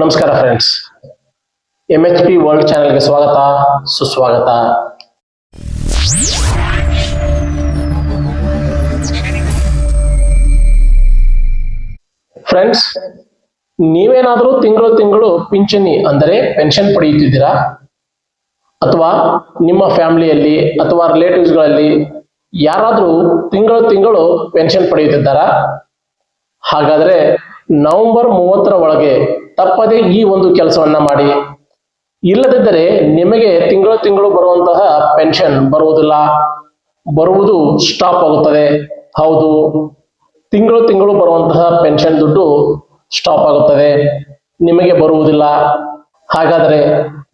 ನಮಸ್ಕಾರ friends M H P world ಚಾನೆಲ್ಗೆ ಸ್ವಾಗತ, ಸುಸ್ವಾಗತ. ಫ್ರೆಂಡ್ಸ್ ನೀವೇನಾದರೂ ತಿಂಗಳು ತಿಂಗಳು ಪಿಂಚಣಿ ಅಂದರೆ ಪೆನ್ಷನ್ ಪಡೆಯುತ್ತಿದ್ದೀರಾ? ಅಥವಾ ನಿಮ್ಮ ಫ್ಯಾಮಿಲಿಯಲ್ಲಿ ಅಥವಾ ರಿಲೇಟಿವ್ಸ್ಗಳಲ್ಲಿ ಯಾರಾದರೂ ತಿಂಗಳು ತಿಂಗಳು ಪೆನ್ಷನ್ ಪಡೆಯುತ್ತಿದ್ದಾರಾ? ಹಾಗಾದ್ರೆ ನವೆಂಬರ್ ಮೂವತ್ತರ ಒಳಗೆ ತಪ್ಪದೆ ಈ ಒಂದು ಕೆಲಸವನ್ನ ಮಾಡಿ. ಇಲ್ಲದಿದ್ದರೆ ನಿಮಗೆ ತಿಂಗಳು ತಿಂಗಳು ಬರುವಂತಹ ಪೆನ್ಷನ್ ಬರುವುದಿಲ್ಲ. ಬರುವುದು ಸ್ಟಾಪ್ ಆಗುತ್ತದೆ. ಹೌದು. ತಿಂಗಳು ತಿಂಗಳು ಬರುವಂತಹ ಪೆನ್ಷನ್ ದುಡ್ಡು ಸ್ಟಾಪ್ ಆಗುತ್ತದೆ. ನಿಮಗೆ ಬರುವುದಿಲ್ಲ. ಹಾಗಾದರೆ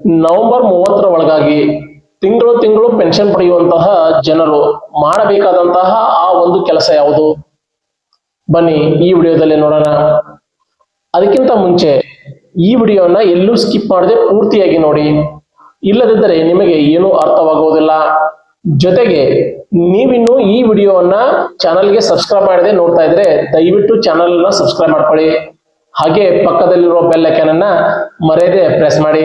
ನವೆಂಬರ್ ಮೂವತ್ತರ ಒಳಗಾಗಿ ತಿಂಗಳು ತಿಂಗಳು ಪೆನ್ಷನ್ ಪಡೆಯುವಂತಹ ಜನರು ಮಾಡಬೇಕಾದಂತಹ ಆ ಒಂದು ಕೆಲಸ ಯಾವುದು? ಬನ್ನಿ ಈ ವಿಡಿಯೋದಲ್ಲಿ ನೋಡೋಣ. ಅದಕ್ಕಿಂತ ಮುಂಚೆ ಈ ವಿಡಿಯೋನ ಎಲ್ಲೂ ಸ್ಕಿಪ್ ಮಾಡದೆ ಪೂರ್ತಿಯಾಗಿ ನೋಡಿ. ಇಲ್ಲದಿದ್ದರೆ ನಿಮಗೆ ಏನೂ ಅರ್ಥವಾಗುವುದಿಲ್ಲ. ಜೊತೆಗೆ, ನೀವಿನ್ನು ಈ ವಿಡಿಯೋವನ್ನ ಚಾನಲ್ಗೆ ಸಬ್ಸ್ಕ್ರೈಬ್ ಮಾಡದೆ ನೋಡ್ತಾ ಇದ್ರೆ ದಯವಿಟ್ಟು ಚಾನಲ್ನ ಸಬ್ಸ್ಕ್ರೈಬ್ ಮಾಡ್ಕೊಳ್ಳಿ. ಹಾಗೆ ಪಕ್ಕದಲ್ಲಿರುವ ಬೆಲ್ ಐಕಾನ್ ಮರೆಯದೆ ಪ್ರೆಸ್ ಮಾಡಿ.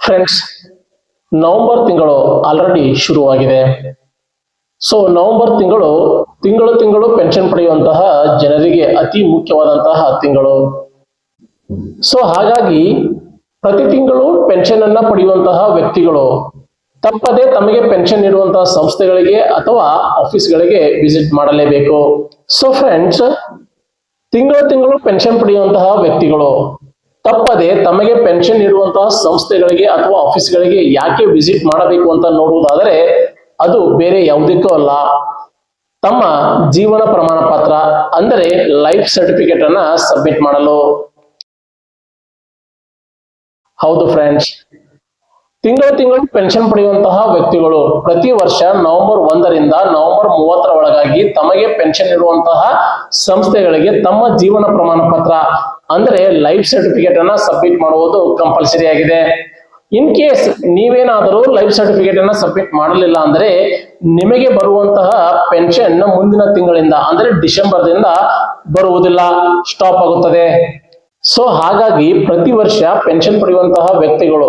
ಫ್ರೆಂಡ್ಸ್ ನವೆಂಬರ್ ತಿಂಗಳು ಆಲ್ರೆಡಿ ಶುರುವಾಗಿದೆ. ಸೊ ನವೆಂಬರ್ ತಿಂಗಳು ತಿಂಗಳು ತಿಂಗಳು ಪೆನ್ಷನ್ ಪಡೆಯುವಂತಹ ಜನರಿಗೆ ಅತಿ ಮುಖ್ಯವಾದಂತಹ ತಿಂಗಳು. ಸೊ ಹಾಗಾಗಿ ಪ್ರತಿ ತಿಂಗಳು ಪೆನ್ಷನ್ ಅನ್ನ ಪಡೆಯುವಂತಹ ವ್ಯಕ್ತಿಗಳು ತಪ್ಪದೇ ತಮಗೆ ಪೆನ್ಷನ್ ಇರುವಂತಹ ಸಂಸ್ಥೆಗಳಿಗೆ ಅಥವಾ ಆಫೀಸ್ಗಳಿಗೆ ವಿಸಿಟ್ ಮಾಡಲೇಬೇಕು. ಸೊ ಫ್ರೆಂಡ್ಸ್ ತಿಂಗಳು ತಿಂಗಳು ಪೆನ್ಷನ್ ಪಡೆಯುವಂತಹ ವ್ಯಕ್ತಿಗಳು ತಪ್ಪದೆ ತಮಗೆ ಪೆನ್ಷನ್ ಇರುವಂತಹ ಸಂಸ್ಥೆಗಳಿಗೆ ಅಥವಾ ಆಫೀಸ್ಗಳಿಗೆ ಯಾಕೆ ವಿಸಿಟ್ ಮಾಡಬೇಕು ಅಂತ ನೋಡುವುದಾದರೆ ಅದು ಬೇರೆ ಯಾವುದಕ್ಕೂ ಅಲ್ಲ. ತಮ್ಮ ಜೀವನ ಪ್ರಮಾಣ ಪತ್ರ ಅಂದರೆ ಲೈಫ್ ಸರ್ಟಿಫಿಕೇಟ್ ಅನ್ನ ಸಬ್ಮಿಟ್ ಮಾಡಲು. ಹೌದು ಫ್ರೆಂಡ್ಸ್ ತಿಂಗಳು ತಿಂಗಳು ಪೆನ್ಷನ್ ಪಡೆಯುವಂತಹ ವ್ಯಕ್ತಿಗಳು ಪ್ರತಿ ವರ್ಷ ನವೆಂಬರ್ ಒಂದರಿಂದ ನವೆಂಬರ್ ಮೂವತ್ತರ ಒಳಗಾಗಿ ತಮಗೆ ಪೆನ್ಷನ್ ಇರುವಂತಹ ಸಂಸ್ಥೆಗಳಿಗೆ ತಮ್ಮ ಜೀವನ ಪ್ರಮಾಣ ಪತ್ರ, ಅಂದ್ರೆ ಲೈಫ್ ಸರ್ಟಿಫಿಕೇಟ್ ಅನ್ನ ಸಬ್ಮಿಟ್ ಮಾಡುವುದು ಕಂಪಲ್ಸರಿ ಆಗಿದೆ. ಇನ್ ಕೇಸ್ ನೀವೇನಾದರೂ ಲೈಫ್ ಸರ್ಟಿಫಿಕೇಟ್ ಅನ್ನ ಸಬ್ಮಿಟ್ ಮಾಡಲಿಲ್ಲ ಅಂದ್ರೆ ನಿಮಗೆ ಬರುವಂತಹ ಪೆನ್ಷನ್ ಮುಂದಿನ ತಿಂಗಳಿಂದ, ಅಂದ್ರೆ ಡಿಸೆಂಬರ್ದಿಂದ ಬರುವುದಿಲ್ಲ. ಸ್ಟಾಪ್ ಆಗುತ್ತದೆ. ಸೊ ಹಾಗಾಗಿ ಪ್ರತಿ ವರ್ಷ ಪೆನ್ಷನ್ ಪಡೆಯುವಂತಹ ವ್ಯಕ್ತಿಗಳು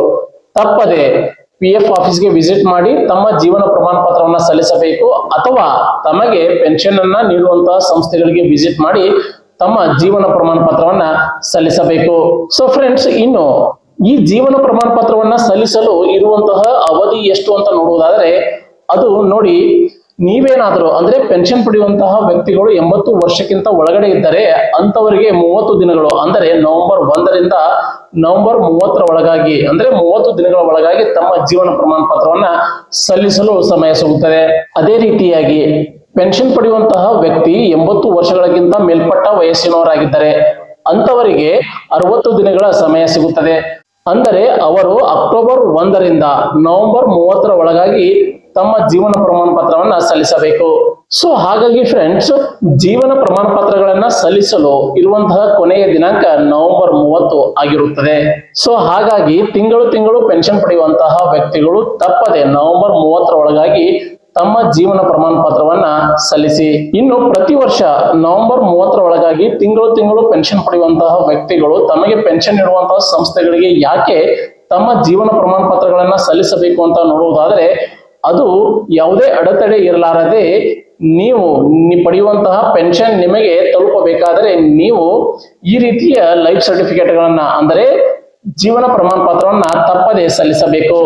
ತಪ್ಪದೆ ಪಿ ಎಫ್ ಆಫೀಸ್ಗೆ ವಿಸಿಟ್ ಮಾಡಿ ತಮ್ಮ ಜೀವನ ಪ್ರಮಾಣ ಪತ್ರವನ್ನ ಸಲ್ಲಿಸಬೇಕು ಅಥವಾ ತಮಗೆ ಪೆನ್ಷನ್ ಅನ್ನ ನೀಡುವಂತಹ ಸಂಸ್ಥೆಗಳಿಗೆ ವಿಸಿಟ್ ಮಾಡಿ ತಮ್ಮ ಜೀವನ ಪ್ರಮಾಣ ಪತ್ರವನ್ನ ಸಲ್ಲಿಸಬೇಕು. ಸೊ ಫ್ರೆಂಡ್ಸ್ ಇನ್ನು ಈ ಜೀವನ ಪ್ರಮಾಣ ಪತ್ರವನ್ನ ಸಲ್ಲಿಸಲು ಇರುವಂತಹ ಅವಧಿ ಎಷ್ಟು ಅಂತ ನೋಡುವುದಾದ್ರೆ ಅದು ನೋಡಿ ನೀವೇನಾದರೂ, ಅಂದ್ರೆ ಪೆನ್ಷನ್ ಪಡೆಯುವಂತಹ ವ್ಯಕ್ತಿಗಳು ಎಂಬತ್ತು ವರ್ಷಕ್ಕಿಂತ ಒಳಗಡೆ ಇದ್ದರೆ ಅಂತವರಿಗೆ ಮೂವತ್ತು ದಿನಗಳು, ಅಂದರೆ ನವೆಂಬರ್ ಒಂದರಿಂದ ನವೆಂಬರ್ ಮೂವತ್ತರ ಒಳಗಾಗಿ, ಅಂದ್ರೆ ಮೂವತ್ತು ದಿನಗಳ ಒಳಗಾಗಿ ತಮ್ಮ ಜೀವನ ಪ್ರಮಾಣ ಪತ್ರವನ್ನ ಸಲ್ಲಿಸಲು ಸಮಯ ಸಿಗುತ್ತದೆ. ಅದೇ ರೀತಿಯಾಗಿ ಪೆನ್ಷನ್ ಪಡೆಯುವಂತಹ ವ್ಯಕ್ತಿ ಎಂಬತ್ತು ವರ್ಷಗಳಿಗಿಂತ ಮೇಲ್ಪಟ್ಟ ವಯಸ್ಸಿನವರಾಗಿದ್ದರೆ ಅಂತವರಿಗೆ ಅರವತ್ತು ದಿನಗಳ ಸಮಯ ಸಿಗುತ್ತದೆ. ಅಂದರೆ ಅವರು ಅಕ್ಟೋಬರ್ ಒಂದರಿಂದ ನವೆಂಬರ್ ಮೂವತ್ತರ ಒಳಗಾಗಿ ತಮ್ಮ ಜೀವನ ಪ್ರಮಾಣ ಪತ್ರವನ್ನ ಸಲ್ಲಿಸಬೇಕು. ಸೊ ಹಾಗಾಗಿ ಫ್ರೆಂಡ್ಸ್ ಜೀವನ ಪ್ರಮಾಣ ಪತ್ರಗಳನ್ನ ಸಲ್ಲಿಸಲು ಇರುವಂತಹ ಕೊನೆಯ ದಿನಾಂಕ ನವೆಂಬರ್ ಮೂವತ್ತು ಆಗಿರುತ್ತದೆ. ಸೊ ಹಾಗಾಗಿ ತಿಂಗಳು ತಿಂಗಳು ಪೆನ್ಷನ್ ಪಡೆಯುವಂತಹ ವ್ಯಕ್ತಿಗಳು ತಪ್ಪದೆ ನವೆಂಬರ್ ಮೂವತ್ತರ ಒಳಗಾಗಿ ತಮ್ಮ ಜೀವನ ಪ್ರಮಾಣ ಪತ್ರವನ್ನ ಸಲ್ಲಿಸಿ. ಇನ್ನು ಪ್ರತಿ ವರ್ಷ ನವೆಂಬರ್ ಮೂವತ್ತರ ಒಳಗಾಗಿ ತಿಂಗಳು ತಿಂಗಳು ಪೆನ್ಷನ್ ಪಡೆಯುವಂತಹ ವ್ಯಕ್ತಿಗಳು ತಮಗೆ ಪೆನ್ಷನ್ ನೀಡುವಂತಹ ಸಂಸ್ಥೆಗಳಿಗೆ ಯಾಕೆ ತಮ್ಮ ಜೀವನ ಪ್ರಮಾಣ ಪತ್ರಗಳನ್ನ ಸಲ್ಲಿಸಬೇಕು ಅಂತ ನೋಡುವುದಾದ್ರೆ ಅದು ಯಾವುದೇ ಅಡೆತಡೆ ಇರಲಾರದೆ ನೀವು ಪಡೆಯುವಂತಹ ಪೆನ್ಷನ್ ನಿಮಗೆ ತಲುಪಬೇಕಾದರೆ ನೀವು ಈ ರೀತಿಯ ಲೈಫ್ ಸರ್ಟಿಫಿಕೇಟ್ಗಳನ್ನ, ಅಂದರೆ ಜೀವನ ಪ್ರಮಾಣ ಪತ್ರವನ್ನ ತಪ್ಪದೆ ಸಲ್ಲಿಸಬೇಕು.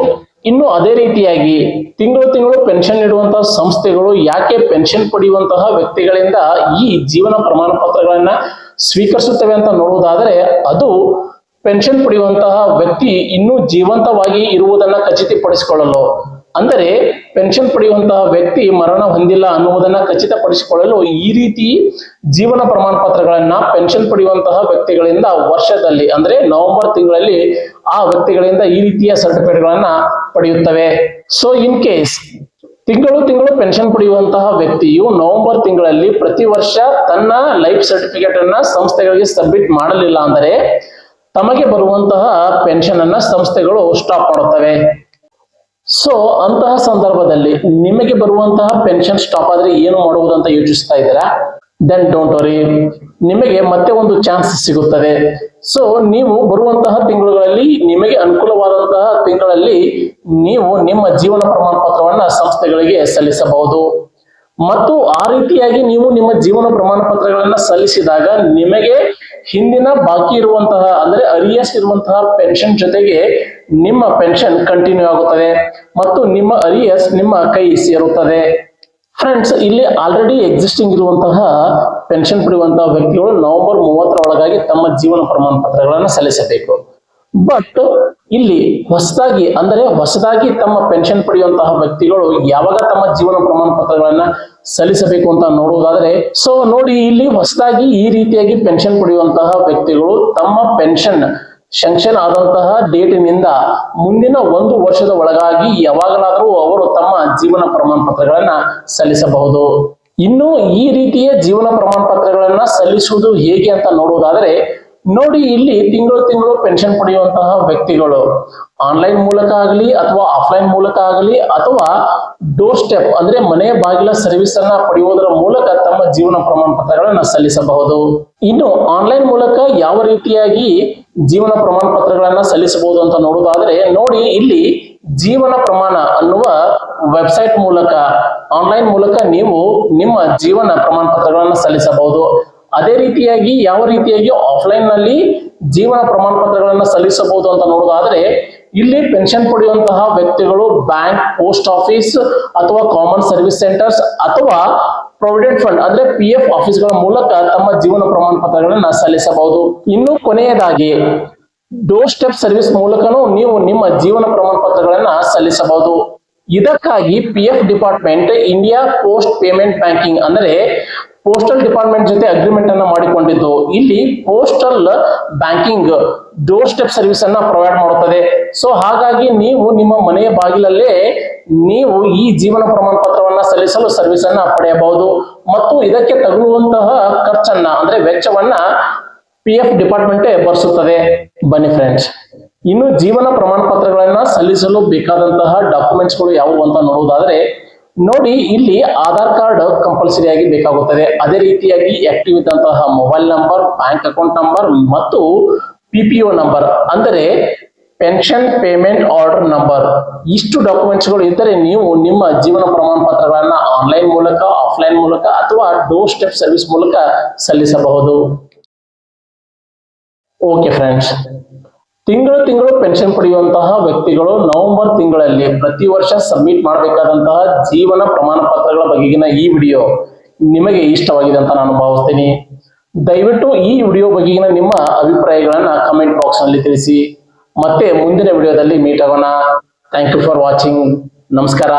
ಇನ್ನು ಅದೇ ರೀತಿಯಾಗಿ ತಿಂಗಳು ತಿಂಗಳು ಪೆನ್ಷನ್ ನೀಡುವಂತಹ ಸಂಸ್ಥೆಗಳು ಯಾಕೆ ಪೆನ್ಷನ್ ಪಡೆಯುವಂತಹ ವ್ಯಕ್ತಿಗಳಿಂದ ಈ ಜೀವನ ಪ್ರಮಾಣ ಪತ್ರಗಳನ್ನ ಸ್ವೀಕರಿಸುತ್ತವೆ ಅಂತ ನೋಡುವುದಾದರೆ, ಅದು ಪೆನ್ಷನ್ ಪಡೆಯುವಂತಹ ವ್ಯಕ್ತಿ ಇನ್ನೂ ಜೀವಂತವಾಗಿ ಇರುವುದನ್ನ ಖಚಿತಪಡಿಸಿಕೊಳ್ಳಲು. ಅಂದರೆ ಪೆನ್ಷನ್ ಪಡೆಯುವಂತಹ ವ್ಯಕ್ತಿ ಮರಣ ಹೊಂದಿಲ್ಲ ಅನ್ನುವುದನ್ನ ಖಚಿತಪಡಿಸಿಕೊಳ್ಳಲು ಈ ರೀತಿ ಜೀವನ ಪ್ರಮಾಣ ಪತ್ರಗಳನ್ನ ಪೆನ್ಷನ್ ಪಡೆಯುವಂತಹ ವ್ಯಕ್ತಿಗಳಿಂದ ವರ್ಷದಲ್ಲಿ, ಅಂದ್ರೆ ನವೆಂಬರ್ ತಿಂಗಳಲ್ಲಿ ಆ ವ್ಯಕ್ತಿಗಳಿಂದ ಈ ರೀತಿಯ ಸರ್ಟಿಫಿಕೇಟ್ಗಳನ್ನ ಪಡೆಯುತ್ತವೆ. ಸೊ ಇನ್ ಕೇಸ್ ತಿಂಗಳು ತಿಂಗಳು ಪೆನ್ಷನ್ ಪಡೆಯುವಂತಹ ವ್ಯಕ್ತಿಯು ನವೆಂಬರ್ ತಿಂಗಳಲ್ಲಿ ಪ್ರತಿ ವರ್ಷ ತನ್ನ ಲೈಫ್ ಸರ್ಟಿಫಿಕೇಟ್ ಅನ್ನ ಸಂಸ್ಥೆಗಳಿಗೆ ಸಬ್ಮಿಟ್ ಮಾಡಲಿಲ್ಲ ಅಂದರೆ ತಮಗೆ ಬರುವಂತಹ ಪೆನ್ಷನ್ ಅನ್ನ ಸಂಸ್ಥೆಗಳು ಸ್ಟಾಪ್ ಮಾಡುತ್ತವೆ. ಸೊ ಅಂತಹ ಸಂದರ್ಭದಲ್ಲಿ ನಿಮಗೆ ಬರುವಂತಹ ಪೆನ್ಷನ್ ಸ್ಟಾಪ್ ಆದ್ರೆ ಏನು ಮಾಡುವುದಂತ ಯೋಚಿಸ್ತಾ ಇದ್ದೀರಾ? ದೆನ್ ಡೋಂಟ್ ವರಿ ನಿಮಗೆ ಮತ್ತೆ ಒಂದು ಚಾನ್ಸ್ ಸಿಗುತ್ತದೆ. ಸೊ ನೀವು ಬರುವಂತಹ ತಿಂಗಳುಗಳಲ್ಲಿ ನಿಮಗೆ ಅನುಕೂಲವಾದಂತಹ ತಿಂಗಳಲ್ಲಿ ನೀವು ನಿಮ್ಮ ಜೀವನ ಪ್ರಮಾಣ ಪತ್ರವನ್ನ ಸಂಸ್ಥೆಗಳಿಗೆ ಸಲ್ಲಿಸಬಹುದು. ಮತ್ತು ಆ ರೀತಿಯಾಗಿ ನೀವು ನಿಮ್ಮ ಜೀವನ ಪ್ರಮಾಣ ಪತ್ರಗಳನ್ನ ಸಲ್ಲಿಸಿದಾಗ ನಿಮಗೆ ಹಿಂದಿನ ಬಾಕಿ ಇರುವಂತಹ, ಅಂದ್ರೆ ಅರಿಯಸ್ ಇರುವಂತಹ ಪೆನ್ಷನ್ ಜೊತೆಗೆ ನಿಮ್ಮ ಪೆನ್ಷನ್ ಕಂಟಿನ್ಯೂ ಆಗುತ್ತದೆ ಮತ್ತು ನಿಮ್ಮ ಅರಿಯಸ್ ನಿಮ್ಮ ಕೈ ಸೇರುತ್ತದೆ. ಫ್ರೆಂಡ್ಸ್ ಇಲ್ಲಿ ಆಲ್ರೆಡಿ ಎಕ್ಸಿಸ್ಟಿಂಗ್ ಇರುವಂತಹ ಪೆನ್ಷನ್ ಪಡೆಯುವಂತಹ ವ್ಯಕ್ತಿಗಳು ನವೆಂಬರ್ ಮೂವತ್ತರ ಒಳಗಾಗಿ ತಮ್ಮ ಜೀವನ ಪ್ರಮಾಣ ಪತ್ರಗಳನ್ನು ಸಲ್ಲಿಸಬೇಕು. ಬಟ್ ಇಲ್ಲಿ ಹೊಸದಾಗಿ, ಅಂದರೆ ಹೊಸದಾಗಿ ತಮ್ಮ ಪೆನ್ಷನ್ ಪಡೆಯುವಂತಹ ವ್ಯಕ್ತಿಗಳು ಯಾವಾಗ ತಮ್ಮ ಜೀವನ ಪ್ರಮಾಣ ಪತ್ರಗಳನ್ನ ಸಲ್ಲಿಸಬೇಕು ಅಂತ ನೋಡುವುದಾದ್ರೆ ಸೊ ನೋಡಿ ಇಲ್ಲಿ ಹೊಸದಾಗಿ ಈ ರೀತಿಯಾಗಿ ಪೆನ್ಷನ್ ಪಡೆಯುವಂತಹ ವ್ಯಕ್ತಿಗಳು ತಮ್ಮ ಪೆನ್ಷನ್ ಶಂಕ್ಷನ್ ಆದಂತಹ ಡೇಟಿನಿಂದ ಮುಂದಿನ ಒಂದು ವರ್ಷದ ಒಳಗಾಗಿ ಯಾವಾಗಲಾದರೂ ಅವರು ತಮ್ಮ ಜೀವನ ಪ್ರಮಾಣ ಪತ್ರಗಳನ್ನ ಸಲ್ಲಿಸಬಹುದು. ಇನ್ನು ಈ ರೀತಿಯ ಜೀವನ ಪ್ರಮಾಣ ಪತ್ರಗಳನ್ನ ಸಲ್ಲಿಸುವುದು ಹೇಗೆ ಅಂತ ನೋಡುವುದಾದರೆ, ನೋಡಿ ಇಲ್ಲಿ ತಿಂಗಳು ತಿಂಗಳು ಪೆನ್ಷನ್ ಪಡೆಯುವಂತಹ ವ್ಯಕ್ತಿಗಳು. ಆನ್ಲೈನ್ ಮೂಲಕ ಆಗಲಿ ಅಥವಾ ಆಫ್ಲೈನ್ ಮೂಲಕ ಆಗಲಿ ಅಥವಾ ಡೋರ್ ಸ್ಟೆಪ್ ಅಂದ್ರೆ ಮನೆ ಬಾಗಿಲ ಸರ್ವಿಸ್ ಅನ್ನ ಪಡೆಯುವುದರ ಮೂಲಕ ತಮ್ಮ ಜೀವನ ಪ್ರಮಾಣ ಪತ್ರಗಳನ್ನ ಸಲ್ಲಿಸಬಹುದು. ಇನ್ನು ಆನ್ಲೈನ್ ಮೂಲಕ ಯಾವ ರೀತಿಯಾಗಿ ಜೀವನ ಪ್ರಮಾಣ ಪತ್ರಗಳನ್ನ ಸಲ್ಲಿಸಬಹುದು ಅಂತ ನೋಡೋದಾದ್ರೆ ನೋಡಿ ಇಲ್ಲಿ ಜೀವನ ಪ್ರಮಾಣ ಅನ್ನುವ ವೆಬ್ಸೈಟ್ ಮೂಲಕ ಆನ್ಲೈನ್ ಮೂಲಕ ನೀವು ನಿಮ್ಮ ಜೀವನ ಪ್ರಮಾಣ ಪತ್ರಗಳನ್ನ ಸಲ್ಲಿಸಬಹುದು. ಅದೇ ರೀತಿಯಾಗಿ, ಯಾವ ರೀತಿಯಾಗಿ ಆಫ್ಲೈನ್ನಲ್ಲಿ ಜೀವನ ಪ್ರಮಾಣ ಪತ್ರಗಳನ್ನ ಸಲ್ಲಿಸಬಹುದು ಅಂತ ನೋಡೋದಾದ್ರೆ ಇಲ್ಲಿ ಪೆನ್ಷನ್ ಪಡೆಯುವಂತಹ ವ್ಯಕ್ತಿಗಳು ಬ್ಯಾಂಕ್ ಪೋಸ್ಟ್ ಆಫೀಸ್ ಅಥವಾ ಕಾಮನ್ ಸರ್ವಿಸ್ ಸೆಂಟರ್ಸ್ ಅಥವಾ ಪ್ರೊವಿಡೆಂಟ್ ಫಂಡ್ ಅಂದ್ರೆ ಪಿ ಎಫ್ ಆಫೀಸ್ಗಳ ಮೂಲಕ ತಮ್ಮ ಜೀವನ ಪ್ರಮಾಣ ಪತ್ರಗಳನ್ನ ಸಲ್ಲಿಸಬಹುದು. ಇನ್ನು ಕೊನೆಯದಾಗಿ ಡೋರ್ ಸ್ಟೆಪ್ ಸರ್ವಿಸ್ ಮೂಲಕನೂ ನೀವು ನಿಮ್ಮ ಜೀವನ ಪ್ರಮಾಣ ಪತ್ರಗಳನ್ನ ಸಲ್ಲಿಸಬಹುದು. ಇದಕ್ಕಾಗಿ P F department India post payment banking ಅಂದ್ರೆ ಪೋಸ್ಟಲ್ ಡಿಪಾರ್ಟ್ಮೆಂಟ್ ಜೊತೆ ಅಗ್ರಿಮೆಂಟ್ ಅನ್ನ ಮಾಡಿಕೊಂಡಿದ್ದು. ಇಲ್ಲಿ postal banking doorstep service ಅನ್ನ ಪ್ರೊವೈಡ್ ಮಾಡುತ್ತದೆ. ಸೊ ಹಾಗಾಗಿ ನೀವು ನಿಮ್ಮ ಮನೆಯ ಬಾಗಿಲಲ್ಲೇ ನೀವು ಈ ಜೀವನ ಪ್ರಮಾಣ ಪತ್ರವನ್ನ ಸಲ್ಲಿಸಲು ಸರ್ವಿಸ್ ಅನ್ನ ಪಡೆಯಬಹುದು. ಮತ್ತು ಇದಕ್ಕೆ ತಗುಲುವಂತಹ ಖರ್ಚನ್ನ, ಅಂದ್ರೆ ವೆಚ್ಚವನ್ನ ಪಿ ಎಫ್ ಡಿಪಾರ್ಟ್ಮೆಂಟ್ ಭರಿಸುತ್ತದೆ ಬನ್ನಿ ಫ್ರೆಂಡ್ಸ್ ಇನ್ನು ಜೀವನ ಪ್ರಮಾಣ ಪತ್ರಗಳನ್ನ ಸಲ್ಲಿಸಲು ಬೇಕಾದಂತಹ ಡಾಕ್ಯುಮೆಂಟ್ಸ್ಗಳು ಯಾವುವು ಅಂತ ನೋಡುವುದಾದ್ರೆ, ನೋಡಿ ಇಲ್ಲಿ ಆಧಾರ್ ಕಾರ್ಡ್ ಕಂಪಲ್ಸರಿ ಆಗಿ ಬೇಕಾಗುತ್ತದೆ. ಅದೇ ರೀತಿಯಾಗಿ ಆಕ್ಟಿವ್ ಇದ್ದಂತಹ mobile number bank account number ಮತ್ತು ಪಿ ನಂಬರ್ ಅಂದರೆ ಪೆನ್ಷನ್ ಪೇಮೆಂಟ್ ಆರ್ಡರ್ ನಂಬರ್ ಇಷ್ಟು ಡಾಕ್ಯುಮೆಂಟ್ಸ್ಗಳು ಇದ್ದರೆ ನೀವು ನಿಮ್ಮ ಜೀವನ ಪ್ರಮಾಣ ಪತ್ರಗಳನ್ನ ಆನ್ಲೈನ್ ಮೂಲಕ ಆಫ್ಲೈನ್ ಮೂಲಕ ಅಥವಾ ಡೋರ್ ಸ್ಟೆಪ್ ಸರ್ವಿಸ್ ಮೂಲಕ ಸಲ್ಲಿಸಬಹುದು. ಓಕೆ ಫ್ರೆಂಡ್ಸ್ ತಿಂಗಳು ತಿಂಗಳು ಪೆನ್ಷನ್ ಪಡೆಯುವಂತಹ ವ್ಯಕ್ತಿಗಳು ನವೆಂಬರ್ ತಿಂಗಳಲ್ಲಿ ಪ್ರತಿ ವರ್ಷ ಸಬ್ಮಿಟ್ ಮಾಡಬೇಕಾದಂತಹ ಜೀವನ ಪ್ರಮಾಣ ಪತ್ರಗಳ ಬಗೆಗಿನ ಈ ವಿಡಿಯೋ ನಿಮಗೆ ಇಷ್ಟವಾಗಿದೆ ಅಂತ ನಾನು ಭಾವಿಸ್ತೀನಿ. ದಯವಿಟ್ಟು ಈ ವಿಡಿಯೋ ಬಗೆಗಿನ ನಿಮ್ಮ ಅಭಿಪ್ರಾಯಗಳನ್ನ ಕಮೆಂಟ್ ಬಾಕ್ಸ್ನಲ್ಲಿ ತಿಳಿಸಿ. ಮತ್ತೆ ಮುಂದಿನ ವಿಡಿಯೋದಲ್ಲಿ ಮೀಟ್ ಆಗೋಣ. ಥ್ಯಾಂಕ್ ಯು ಫಾರ್ ವಾಚಿಂಗ್ ನಮಸ್ಕಾರ.